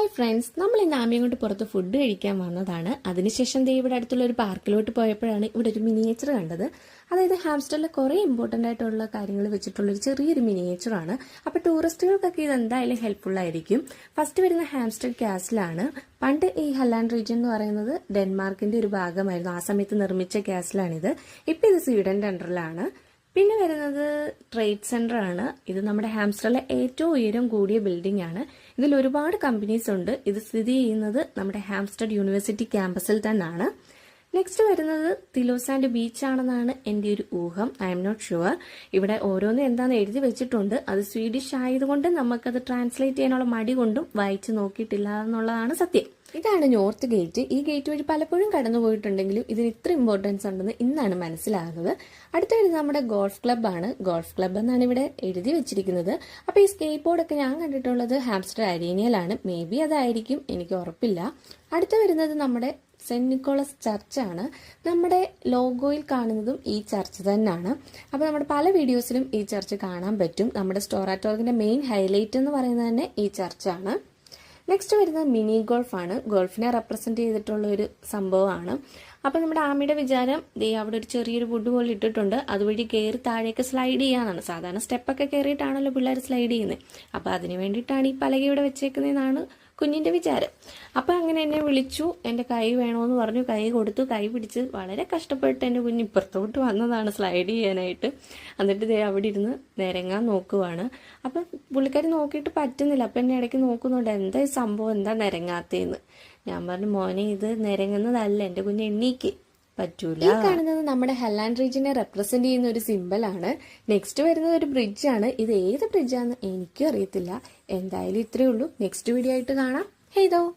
Hi friends നമ്മൾ ഇന്ന് ആമയും കൊണ്ട് പുറത്ത് ഫുഡ് കഴിക്കാൻ വന്നതാണ്. അതിനുശേഷം ദേ ഇവിടെ അടുത്തുള്ള ഒരു പാർക്കിലോട്ട് പോയപ്പോഴാണ് ഇവിടെ ഒരു മിനിയേച്ചർ കണ്ടത്. അതായത് ഹാംസ്റ്ററിൽ കുറേ ഇമ്പോർട്ടന്റ് ആയിട്ടുള്ള കാര്യങ്ങൾ വെച്ചിട്ടുള്ള ഒരു ചെറിയൊരു മിനിയേച്ചറാണ് അപ്പോൾ ടൂറിസ്റ്റുകൾക്കൊക്കെ ഇത് എന്തായാലും ഹെൽപ്ഫുൾ ആയിരിക്കും. ഫസ്റ്റ് വരുന്ന ഹാംസ്റ്റർ ക്യാസിലാണ് പണ്ട് ഈ ഹല്ലാൻഡ് റീജിയൻ എന്ന് പറയുന്നത് ഡെൻമാർക്കിന്റെ ഒരു ഭാഗമായിരുന്നു. ആ സമയത്ത് നിർമ്മിച്ച ക്യാസിലാണിത് ഇപ്പം ഇത് സ്വീഡൻ അണ്ടറിലാണ് പിന്നെ വരുന്നത് ട്രേഡ് സെന്റർ ആണ്. ഇത് നമ്മുടെ ഹാംസ്റ്ററിലെ ഏറ്റവും ഉയരം കൂടിയ ബിൽഡിംഗ് ആണ്. ഇതിൽ ഒരുപാട് കമ്പനീസ് ഉണ്ട്. ഇത് സ്ഥിതി ചെയ്യുന്നത് നമ്മുടെ ഹാംസ്റ്റഡ് യൂണിവേഴ്സിറ്റി ക്യാമ്പസിൽ തന്നെയാണ് നെക്സ്റ്റ് വരുന്നത് തിലോസാൻഡ് ബീച്ച് ആണെന്നാണ് എന്റെ ഒരു ഊഹം. ഐ എം നോട്ട് ഷുവർ ഇവിടെ ഓരോന്നും എന്താണെന്ന് എഴുതി വെച്ചിട്ടുണ്ട്. അത് സ്വീഡിഷ് ആയതുകൊണ്ട് നമുക്കത് ട്രാൻസ്ലേറ്റ് ചെയ്യാനുള്ള മടി കൊണ്ടും വായിച്ചു നോക്കിയിട്ടില്ല എന്നുള്ളതാണ് സത്യം. ഇതാണ് നോർത്ത് ഗേറ്റ്. ഈ ഗേറ്റ് വഴി പലപ്പോഴും കടന്നു പോയിട്ടുണ്ടെങ്കിലും ഇതിന് ഇത്ര ഇമ്പോർട്ടൻസ് ഉണ്ടെന്ന് ഇന്നാണ് മനസ്സിലാകുന്നത്. അടുത്ത വരുന്നത് നമ്മുടെ ഗോൾഫ് ക്ലബ്ബാണ് ഗോൾഫ് ക്ലബ്ബ് എന്നാണ് ഇവിടെ എഴുതി വെച്ചിരിക്കുന്നത്. അപ്പോൾ ഈ സ്കേറ്റ് ബോർഡൊക്കെ ഞാൻ കണ്ടിട്ടുള്ളത് ഹാംസ്റ്റർ അരീനിയലാണ് മേ ബി അതായിരിക്കും. എനിക്ക് ഉറപ്പില്ല. അടുത്ത വരുന്നത് നമ്മുടെ സെന്റ് നിക്കോളസ് ചർച്ചാണ് നമ്മുടെ ലോഗോയിൽ കാണുന്നതും ഈ ചർച്ച് തന്നെയാണ്. അപ്പോൾ നമ്മുടെ പല വീഡിയോസിലും ഈ ചർച്ച് കാണാൻ പറ്റും. നമ്മുടെ സ്റ്റോറാറ്റോർഗിന്റെ മെയിൻ ഹൈലൈറ്റ് എന്ന് പറയുന്നത് തന്നെ ഈ ചർച്ചാണ്. നെക്സ്റ്റ് വരുന്നത് മിനി ഗോൾഫാണ്. ഗോൾഫിനെ റെപ്രസെന്റ് ചെയ്തിട്ടുള്ള ഒരു സംഭവമാണ്. അപ്പോൾ നമ്മുടെ ആമയുടെ വിചാരം ദേ അവിടെ ഒരു ചെറിയൊരു വുഡ് പോലെ ഇട്ടിട്ടുണ്ട്. അതുവഴി കയറി താഴേക്ക് സ്ലൈഡ് ചെയ്യാനാണ് സാധാരണ സ്റ്റെപ്പൊക്കെ കയറിയിട്ടാണല്ലോ പിള്ളേർ സ്ലൈഡ് ചെയ്യുന്നത് അപ്പോൾ അതിന് വേണ്ടിയിട്ടാണ് ഈ പലക ഇവിടെ വെച്ചേക്കുന്നതെന്നാണ് കുഞ്ഞിന്റെ വിചാരം. അപ്പം അങ്ങനെ എന്നെ വിളിച്ചു. എന്റെ കൈ വേണമെന്ന് പറഞ്ഞു. കൈ കൊടുത്തു. കൈ പിടിച്ച് വളരെ കഷ്ടപ്പെട്ട് എന്റെ കുഞ്ഞ് ഇപ്പുറത്തോട്ട് വന്നതാണ് സ്ലൈഡ് ചെയ്യാനായിട്ട്. എന്നിട്ട് ദേ അവിടെ ഇരുന്ന് നിരങ്ങാൻ നോക്കുവാണ്. അപ്പം പുള്ളിക്കാരി നോക്കിയിട്ട് പറ്റുന്നില്ല. അപ്പം എന്നെ ഇടയ്ക്ക് നോക്കുന്നുണ്ട്. എന്താ ഈ സംഭവം? എന്താ നിരങ്ങാത്തേന്ന്? ഞാൻ പറഞ്ഞു മോനെ ഇത് നിരങ്ങുന്നതല്ല. എന്റെ കുഞ്ഞ് എണ്ണീക്ക്. പറ്റൂല. ഈ കാണുന്നത് നമ്മുടെ ഹെല്ലാൻഡ് റീജിനെ റെപ്രസെന്റ് ചെയ്യുന്ന ഒരു സിമ്പിൾ ആണ്. നെക്സ്റ്റ് വരുന്നത് ഒരു ബ്രിഡ്ജ് ആണ്. ഇത് ഏത് ബ്രിഡ്ജാന്ന് എനിക്കും അറിയത്തില്ല. എന്തായാലും ഇത്രയേ ഉള്ളൂ. നെക്സ്റ്റ് വീഡിയോ ആയിട്ട് കാണാം. ഹേതോ